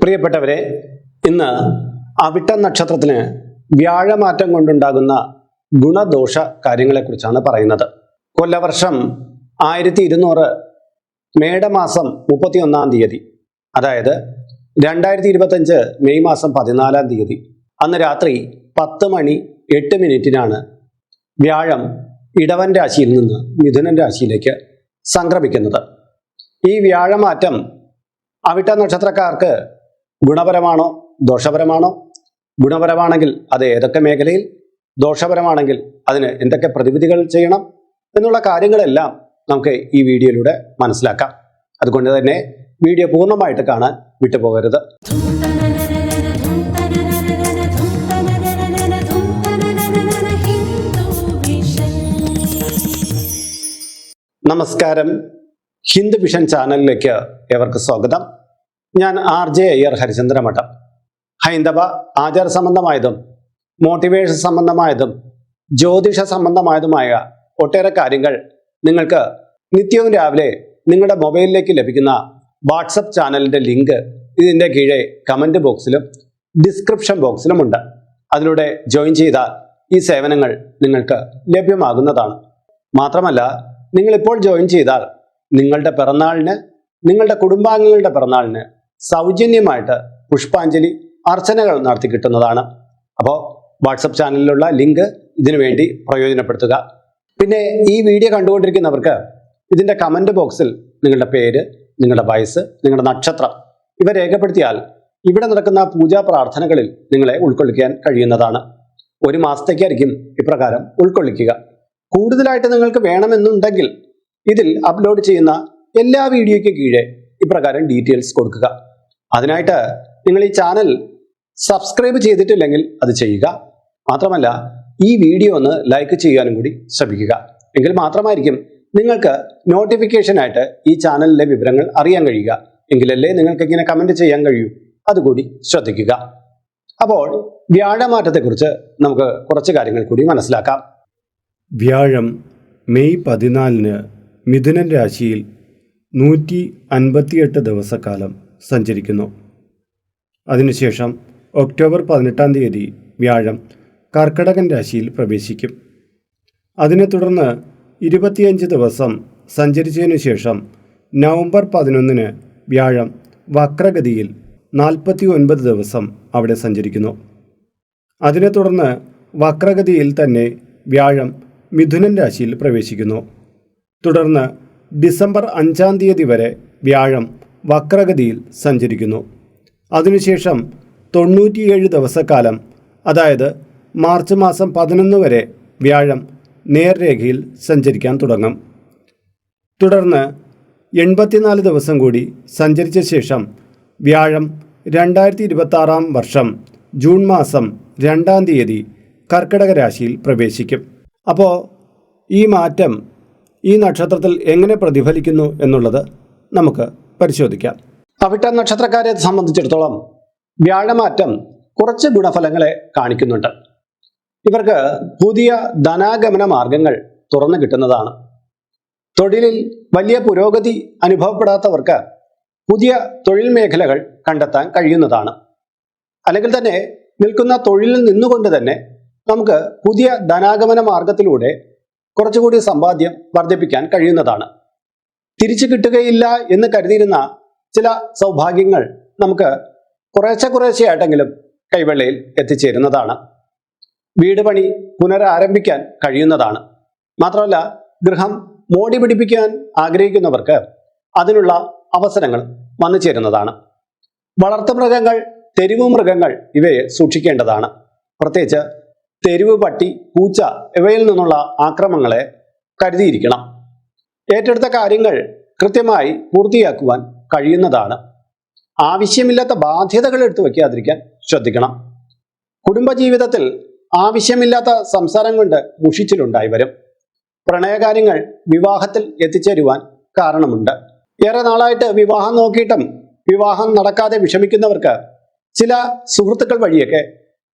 പ്രിയപ്പെട്ടവരെ ഇന്ന് അവിട്ട നക്ഷത്രത്തിന് വ്യാഴമാറ്റം കൊണ്ടുണ്ടാകുന്ന ഗുണദോഷ കാര്യങ്ങളെക്കുറിച്ചാണ് പറയുന്നത്. കൊല്ലവർഷം ആയിരത്തി ഇരുന്നൂറ് മേടമാസം മുപ്പത്തി ഒന്നാം തീയതി അതായത് രണ്ടായിരത്തി ഇരുപത്തഞ്ച് മെയ് മാസം പതിനാലാം തീയതി അന്ന് രാത്രി പത്ത് മണി എട്ട് മിനിറ്റിനാണ് വ്യാഴം ഇടവൻ രാശിയിൽ നിന്ന് മിഥുനൻ രാശിയിലേക്ക് സംക്രമിക്കുന്നത്. ഈ വ്യാഴമാറ്റം അവിട്ട നക്ഷത്രക്കാർക്ക് ഗുണപരമാണോ ദോഷപരമാണോ? ഗുണപരമാണെങ്കിൽ അത് ഏതൊക്കെ മേഖലയിൽ? ദോഷപരമാണെങ്കിൽ അതിന് എന്തൊക്കെ പ്രതിവിധികൾ ചെയ്യണം? എന്നുള്ള കാര്യങ്ങളെല്ലാം നമുക്ക് ഈ വീഡിയോയിലൂടെ മനസ്സിലാക്കാം. അതുകൊണ്ട് തന്നെ വീഡിയോ പൂർണമായിട്ട് കാണാൻ വിട്ടുപോകരുത്. നമസ്കാരം. ഹിന്ദു വിഷൻ ചാനലിലേക്ക് ഏവർക്ക് സ്വാഗതം. ഞാൻ ആർ ജെ അയ്യർ ഹരിചന്ദ്രമഠം. ഹൈന്ദവ ആചാര സംബന്ധമായതും മോട്ടിവേഷൻ സംബന്ധമായതും ജ്യോതിഷ സംബന്ധമായതുമായ ഒട്ടേറെ കാര്യങ്ങൾ നിങ്ങൾക്ക് നിത്യവും രാവിലെ നിങ്ങളുടെ മൊബൈലിലേക്ക് ലഭിക്കുന്ന വാട്സപ്പ് ചാനലിന്റെ ലിങ്ക് ഇതിന്റെ കീഴെ കമന്റ് ബോക്സിലും ഡിസ്ക്രിപ്ഷൻ ബോക്സിലുമുണ്ട് അതിലൂടെ ജോയിൻ ചെയ്താൽ ഈ സേവനങ്ങൾ നിങ്ങൾക്ക് ലഭ്യമാകുന്നതാണ്. മാത്രമല്ല നിങ്ങളിപ്പോൾ ജോയിൻ ചെയ്താൽ നിങ്ങളുടെ പിറന്നാളിന് നിങ്ങളുടെ കുടുംബാംഗങ്ങളുടെ പിറന്നാളിന് സൗജന്യമായിട്ട് പുഷ്പാഞ്ജലി അർച്ചനകൾ നടത്തി കിട്ടുന്നതാണ്. അപ്പോൾ വാട്സപ്പ് ചാനലിലുള്ള ലിങ്ക് ഇതിനു വേണ്ടി പ്രയോജനപ്പെടുത്തുക. പിന്നെ ഈ വീഡിയോ കണ്ടുകൊണ്ടിരിക്കുന്നവർക്ക് ഇതിന്റെ കമന്റ് ബോക്സിൽ നിങ്ങളുടെ പേര് നിങ്ങളുടെ വയസ്സ് നിങ്ങളുടെ നക്ഷത്രം ഇവ രേഖപ്പെടുത്തിയാൽ ഇവിടെ നടക്കുന്ന പൂജാ പ്രാർത്ഥനകളിൽ നിങ്ങളെ ഉൾക്കൊള്ളിക്കാൻ കഴിയുന്നതാണ്. ഒരു മാസത്തേക്കായിരിക്കും ഇപ്രകാരം ഉൾക്കൊള്ളിക്കുക. കൂടുതലായിട്ട് നിങ്ങൾക്ക് വേണമെന്നുണ്ടെങ്കിൽ ഇതിൽ അപ്ലോഡ് ചെയ്യുന്ന എല്ലാ വീഡിയോയ്ക്ക് കീഴെ ഇപ്രകാരം ഡീറ്റെയിൽസ് കൊടുക്കുക. അതിനായിട്ട് നിങ്ങൾ ഈ ചാനൽ സബ്സ്ക്രൈബ് ചെയ്തിട്ടില്ലെങ്കിൽ അത് ചെയ്യുക. മാത്രമല്ല ഈ വീഡിയോ ഒന്ന് ലൈക്ക് ചെയ്യാനും കൂടി ശ്രമിക്കുക. എങ്കിൽ മാത്രമായിരിക്കും നിങ്ങൾക്ക് നോട്ടിഫിക്കേഷനായിട്ട് ഈ ചാനലിലെ വിവരങ്ങൾ അറിയാൻ കഴിയുക. എങ്കിലല്ലേ നിങ്ങൾക്ക് ഇങ്ങനെ കമന്റ് ചെയ്യാൻ കഴിയൂ. അതുകൂടി ശ്രദ്ധിക്കുക. അപ്പോൾ വ്യാഴമാറ്റത്തെക്കുറിച്ച് നമുക്ക് കുറച്ച് കാര്യങ്ങൾ കൂടി മനസ്സിലാക്കാം. വ്യാഴം മെയ് പതിനാലിന് മിഥുനൻ രാശിയിൽ നൂറ്റി അൻപത്തിയെട്ട് ദിവസക്കാലം. സഞ്ചരിക്കുന്നു. അതിനുശേഷം ഒക്ടോബർ പതിനെട്ടാം തീയതി വ്യാഴം കർക്കടകൻ രാശിയിൽ പ്രവേശിക്കും. അതിനെ തുടർന്ന് ഇരുപത്തിയഞ്ച് ദിവസം സഞ്ചരിച്ചതിനു ശേഷം നവംബർ പതിനൊന്നിന് വ്യാഴം വക്രഗതിയിൽ നാൽപ്പത്തി ഒൻപത് ദിവസം അവിടെ സഞ്ചരിക്കുന്നു. അതിനെ തുടർന്ന് വക്രഗതിയിൽ തന്നെ വ്യാഴം മിഥുനൻ രാശിയിൽ പ്രവേശിക്കുന്നു. തുടർന്ന് ഡിസംബർ അഞ്ചാം തീയതി വരെ വ്യാഴം വക്രഗതിയിൽ സഞ്ചരിക്കുന്നു. അതിനുശേഷം തൊണ്ണൂറ്റിയേഴ് ദിവസക്കാലം അതായത് മാർച്ച് മാസം പതിനൊന്ന് വരെ വ്യാഴം നേർരേഖയിൽ സഞ്ചരിക്കാൻ തുടങ്ങും. തുടർന്ന് എൺപത്തിനാല് ദിവസം കൂടി സഞ്ചരിച്ച ശേഷം വ്യാഴം രണ്ടായിരത്തി ഇരുപത്താറാം വർഷം ജൂൺ മാസം രണ്ടാം തീയതി കർക്കിടക രാശിയിൽ പ്രവേശിക്കും. അപ്പോൾ ഈ മാറ്റം ഈ നക്ഷത്രത്തിൽ എങ്ങനെ പ്രതിഫലിക്കുന്നു എന്നുള്ളത് നമുക്ക് പരിശോധിക്കാം. അവിട്ട നക്ഷത്രക്കാരെ സംബന്ധിച്ചിടത്തോളം വ്യാഴമാറ്റം കുറച്ച് ഗുണഫലങ്ങളെ കാണിക്കുന്നുണ്ട്. ഇവർക്ക് പുതിയ ധനാഗമന മാർഗങ്ങൾ തുറന്നു കിട്ടുന്നതാണ്. തൊഴിലിൽ വലിയ പുരോഗതി അനുഭവപ്പെടാത്തവർക്ക് പുതിയ തൊഴിൽ മേഖലകൾ കണ്ടെത്താൻ കഴിയുന്നതാണ്. അല്ലെങ്കിൽ തന്നെ നിൽക്കുന്ന തൊഴിലിൽ നിന്നുകൊണ്ട് തന്നെ നമുക്ക് പുതിയ ധനാഗമന മാർഗത്തിലൂടെ കുറച്ചുകൂടി സമ്പാദ്യം വർദ്ധിപ്പിക്കാൻ കഴിയുന്നതാണ്. തിരിച്ചു കിട്ടുകയില്ല എന്ന് കരുതിയിരുന്ന ചില സൗഭാഗ്യങ്ങൾ നമുക്ക് കുറേശ്ശെ കുറേശ്ശെയായിട്ടെങ്കിലും കൈവെള്ളയിൽ എത്തിച്ചേരുന്നതാണ്. വീട് പണി പുനരാരംഭിക്കാൻ കഴിയുന്നതാണ്. മാത്രമല്ല ഗൃഹം മോടി പിടിപ്പിക്കാൻ ആഗ്രഹിക്കുന്നവർക്ക് അതിനുള്ള അവസരങ്ങൾ വന്നു ചേരുന്നതാണ്. വളർത്തുമൃഗങ്ങൾ തെരുവു മൃഗങ്ങൾ ഇവയെ സൂക്ഷിക്കേണ്ടതാണ്. പ്രത്യേകിച്ച് തെരുവ് പട്ടി പൂച്ച ഇവയിൽ നിന്നുള്ള ആക്രമങ്ങളെ കരുതിയിരിക്കണം. ഏറ്റെടുത്ത കാര്യങ്ങൾ കൃത്യമായി പൂർത്തിയാക്കുവാൻ കഴിയുന്നതാണ്. ആവശ്യമില്ലാത്ത ബാധ്യതകൾ എടുത്തു വയ്ക്കാതിരിക്കാൻ ശ്രദ്ധിക്കണം. കുടുംബജീവിതത്തിൽ ആവശ്യമില്ലാത്ത സംസാരം കൊണ്ട് മുഷിച്ചിലുണ്ടായി വരും. പ്രണയകാര്യങ്ങൾ വിവാഹത്തിൽ എത്തിച്ചേരുവാൻ കാരണമുണ്ട്. ഏറെ നാളായിട്ട് വിവാഹം നോക്കിയിട്ടും വിവാഹം നടക്കാതെ വിഷമിക്കുന്നവർക്ക് ചില സുഹൃത്തുക്കൾ വഴിയൊക്കെ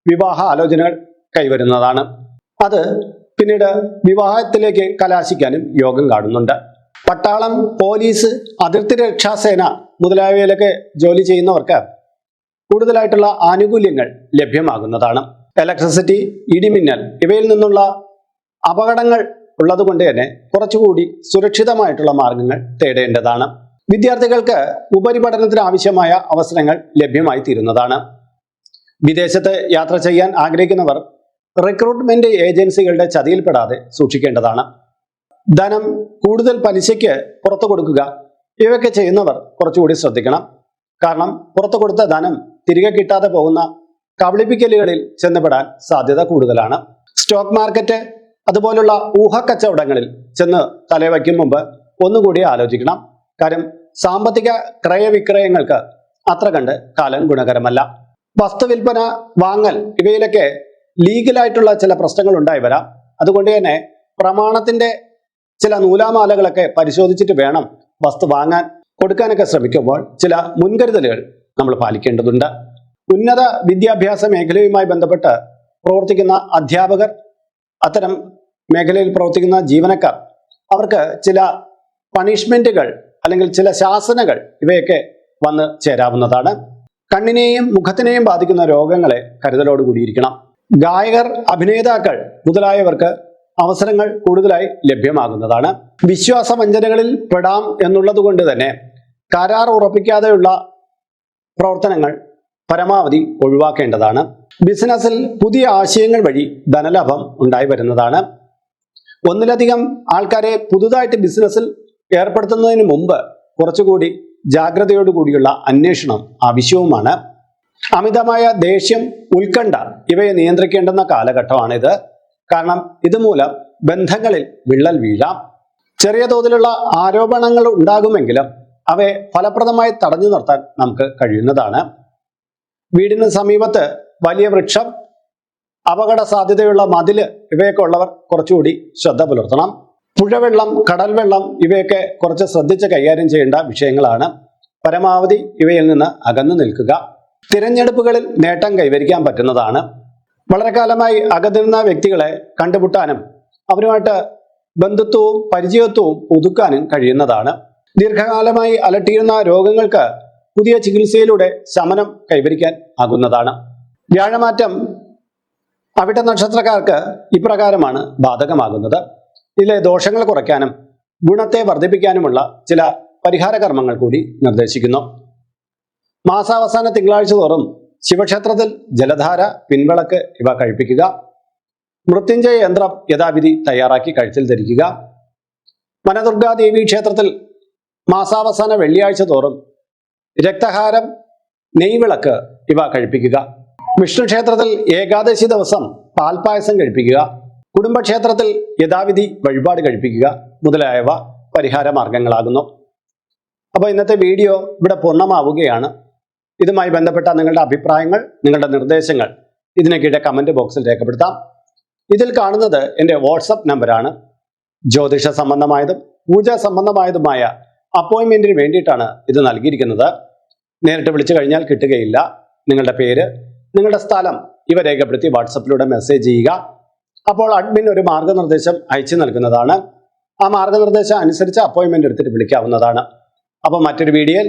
വിവാഹ ആലോചനകൾ കൈവരുന്നതാണ്. അത് പിന്നീട് വിവാഹത്തിലേക്ക് കലാശിക്കാനും യോഗം കാണുന്നുണ്ട്. പട്ടാളം പോലീസ് അതിർത്തി രക്ഷാസേന മുതലായവയിലൊക്കെ ജോലി ചെയ്യുന്നവർക്ക് കൂടുതലായിട്ടുള്ള ആനുകൂല്യങ്ങൾ ലഭ്യമാകുന്നതാണ്. ഇലക്ട്രിസിറ്റി ഇടിമിന്നൽ ഇവയിൽ നിന്നുള്ള അപകടങ്ങൾ ഉള്ളതുകൊണ്ട് തന്നെ കുറച്ചുകൂടി സുരക്ഷിതമായിട്ടുള്ള മാർഗങ്ങൾ തേടേണ്ടതാണ്. വിദ്യാർത്ഥികൾക്ക് ഉപരിപഠനത്തിന് ആവശ്യമായ അവസരങ്ങൾ ലഭ്യമായി തീരുന്നതാണ് വിദേശത്ത് യാത്ര ചെയ്യാൻ ആഗ്രഹിക്കുന്നവർ റിക്രൂട്ട്മെന്റ് ഏജൻസികളുടെ ചതിയിൽപ്പെടാതെ സൂക്ഷിക്കേണ്ടതാണ്. ധനം കൂടുതൽ പലിശയ്ക്ക് പുറത്തു കൊടുക്കുക. ഇവയൊക്കെ ചെയ്യുന്നവർ കുറച്ചുകൂടി ശ്രദ്ധിക്കണം. കാരണം പുറത്തു കൊടുത്ത ധനം തിരികെ കിട്ടാതെ പോകുന്ന കബളിപ്പിക്കലുകളിൽ ചെന്നപ്പെടാൻ സാധ്യത കൂടുതലാണ്. സ്റ്റോക്ക് മാർക്കറ്റ് അതുപോലുള്ള ഊഹക്കച്ചവടങ്ങളിൽ ചെന്ന് തലവയ്ക്കും മുമ്പ് ഒന്നുകൂടി ആലോചിക്കണം. കാര്യം സാമ്പത്തിക ക്രയവിക്രയങ്ങൾക്ക് അത്ര കണ്ട് കാലം ഗുണകരമല്ല. വസ്തുവിൽപ്പന വാങ്ങൽ ഇവയിലൊക്കെ ലീഗലായിട്ടുള്ള ചില പ്രശ്നങ്ങൾ ഉണ്ടായി വരാം. അതുകൊണ്ട് തന്നെ പ്രമാണത്തിന്റെ ചില നൂലാമാലകളൊക്കെ പരിശോധിച്ചിട്ട് വേണം വസ്തു വാങ്ങാൻ. കൊടുക്കാനൊക്കെ ശ്രമിക്കുമ്പോൾ ചില മുൻകരുതലുകൾ നമ്മൾ പാലിക്കേണ്ടതുണ്ട്. ഉന്നത വിദ്യാഭ്യാസ മേഖലയുമായി ബന്ധപ്പെട്ട് പ്രവർത്തിക്കുന്ന അധ്യാപകർ അത്തരം മേഖലയിൽ പ്രവർത്തിക്കുന്ന ജീവനക്കാർ അവർക്ക് ചില പണിഷ്മെന്റുകൾ അല്ലെങ്കിൽ ചില ശാസനകൾ ഇവയൊക്കെ വന്ന് ചേരാവുന്നതാണ്. കണ്ണിനെയും മുഖത്തിനെയും ബാധിക്കുന്ന രോഗങ്ങളെ കരുതലോടുകൂടിയിരിക്കണം ഗായകർ അഭിനേതാക്കൾ മുതലായവർക്ക് അവസരങ്ങൾ കൂടുതലായി ലഭ്യമാകുന്നതാണ്. വിശ്വാസവഞ്ചനകളിൽ പെടാം എന്നുള്ളത് കൊണ്ട് തന്നെ കരാർ ഉറപ്പിക്കാതെയുള്ള പ്രവർത്തനങ്ങൾ പരമാവധി ഒഴിവാക്കേണ്ടതാണ്. ബിസിനസ്സിൽ പുതിയ ആശയങ്ങൾ വഴി ധനലാഭം ഉണ്ടായി വരുന്നതാണ്. ഒന്നിലധികം ആൾക്കാരെ പുതുതായിട്ട് ബിസിനസ്സിൽ ഏർപ്പെടുത്തുന്നതിന് മുമ്പ് കുറച്ചുകൂടി ജാഗ്രതയോടുകൂടിയുള്ള അന്വേഷണം ആവശ്യവുമാണ്. അമിതമായ ദേഷ്യം ഉത്കണ്ഠ ഇവയെ നിയന്ത്രിക്കേണ്ടുന്ന കാലഘട്ടമാണിത്. കാരണം ഇതുമൂലം ബന്ധങ്ങളിൽ വിള്ളൽ വീഴാം. ചെറിയ തോതിലുള്ള ആരോപണങ്ങൾ ഉണ്ടാകുമെങ്കിലും അവയെ ഫലപ്രദമായി തടഞ്ഞു നിർത്താൻ നമുക്ക് കഴിയുന്നതാണ്. വീടിന് സമീപത്ത് വലിയ വൃക്ഷം അപകട സാധ്യതയുള്ള മതിൽ ഇവയൊക്കെ ഉള്ളവർ കുറച്ചുകൂടി ശ്രദ്ധ പുലർത്തണം. പുഴവെള്ളം കടൽ വെള്ളം ഇവയൊക്കെ കുറച്ച് ശ്രദ്ധിച്ച് കൈകാര്യം ചെയ്യേണ്ട വിഷയങ്ങളാണ്. പരമാവധി ഇവയിൽ നിന്ന് അകന്നു നിൽക്കുക. തിരഞ്ഞെടുപ്പുകളിൽ നേട്ടം കൈവരിക്കാൻ പറ്റുന്നതാണ്. വളരെ കാലമായി അകതിരുന്ന വ്യക്തികളെ കണ്ടുമുട്ടാനും അവരുമായിട്ട് ബന്ധുത്വവും പരിചയത്വവും പുതുക്കാനും കഴിയുന്നതാണ്. ദീർഘകാലമായി അലട്ടിയിരുന്ന രോഗങ്ങൾക്ക് പുതിയ ചികിത്സയിലൂടെ ശമനം കൈവരിക്കാൻ ആകുന്നതാണ്. വ്യാഴമാറ്റം അവിട്ട നക്ഷത്രക്കാർക്ക് ഇപ്രകാരമാണ് ബാധകമാകുന്നത്. ഇതിലെ ദോഷങ്ങൾ കുറയ്ക്കാനും ഗുണത്തെ വർദ്ധിപ്പിക്കാനുമുള്ള ചില പരിഹാര കർമ്മങ്ങൾ കൂടി നിർദ്ദേശിക്കുന്നു. മാസാവസാന തിങ്കളാഴ്ച തോറും ശിവക്ഷേത്രത്തിൽ ജലധാര പിൻവിളക്ക് ഇവ കഴിപ്പിക്കുക. മൃത്യുഞ്ജയ യന്ത്രം യഥാവിധി തയ്യാറാക്കി കഴുത്തിൽ ധരിക്കുക. വനദുർഗാദേവി ക്ഷേത്രത്തിൽ മാസാവസാന വെള്ളിയാഴ്ച തോറും രക്തഹാരം നെയ്വിളക്ക് ഇവ കഴിപ്പിക്കുക. വിഷ്ണു ക്ഷേത്രത്തിൽ ഏകാദശി ദിവസം പാൽപായസം കഴിപ്പിക്കുക. കുടുംബക്ഷേത്രത്തിൽ യഥാവിധി വഴിപാട് കഴിപ്പിക്കുക മുതലായവ പരിഹാര മാർഗങ്ങളാകുന്നു. അപ്പോൾ ഇന്നത്തെ വീഡിയോ ഇവിടെ പൂർണമാവുകയാണ്. ഇതുമായി ബന്ധപ്പെട്ട നിങ്ങളുടെ അഭിപ്രായങ്ങൾ നിങ്ങളുടെ നിർദ്ദേശങ്ങൾ ഇതിന് കമന്റ് ബോക്സിൽ രേഖപ്പെടുത്താം. ഇതിൽ കാണുന്നത് എന്റെ വാട്സപ്പ് നമ്പറാണ് ജ്യോതിഷ സംബന്ധമായതും പൂജ സംബന്ധമായതുമായ അപ്പോയിൻമെന്റിന് വേണ്ടിയിട്ടാണ് ഇത് നൽകിയിരിക്കുന്നത്. നേരിട്ട് വിളിച്ചു കഴിഞ്ഞാൽ കിട്ടുകയില്ല. നിങ്ങളുടെ പേര് നിങ്ങളുടെ സ്ഥലം ഇവ രേഖപ്പെടുത്തി വാട്സപ്പിലൂടെ മെസ്സേജ് ചെയ്യുക. അപ്പോൾ അഡ്മിൻ ഒരു മാർഗനിർദ്ദേശം അയച്ചു നൽകുന്നതാണ്. ആ മാർഗനിർദ്ദേശം അനുസരിച്ച് അപ്പോയിൻമെന്റ് എടുത്തിട്ട് വിളിക്കാവുന്നതാണ്. അപ്പോൾ മറ്റൊരു വീഡിയോയിൽ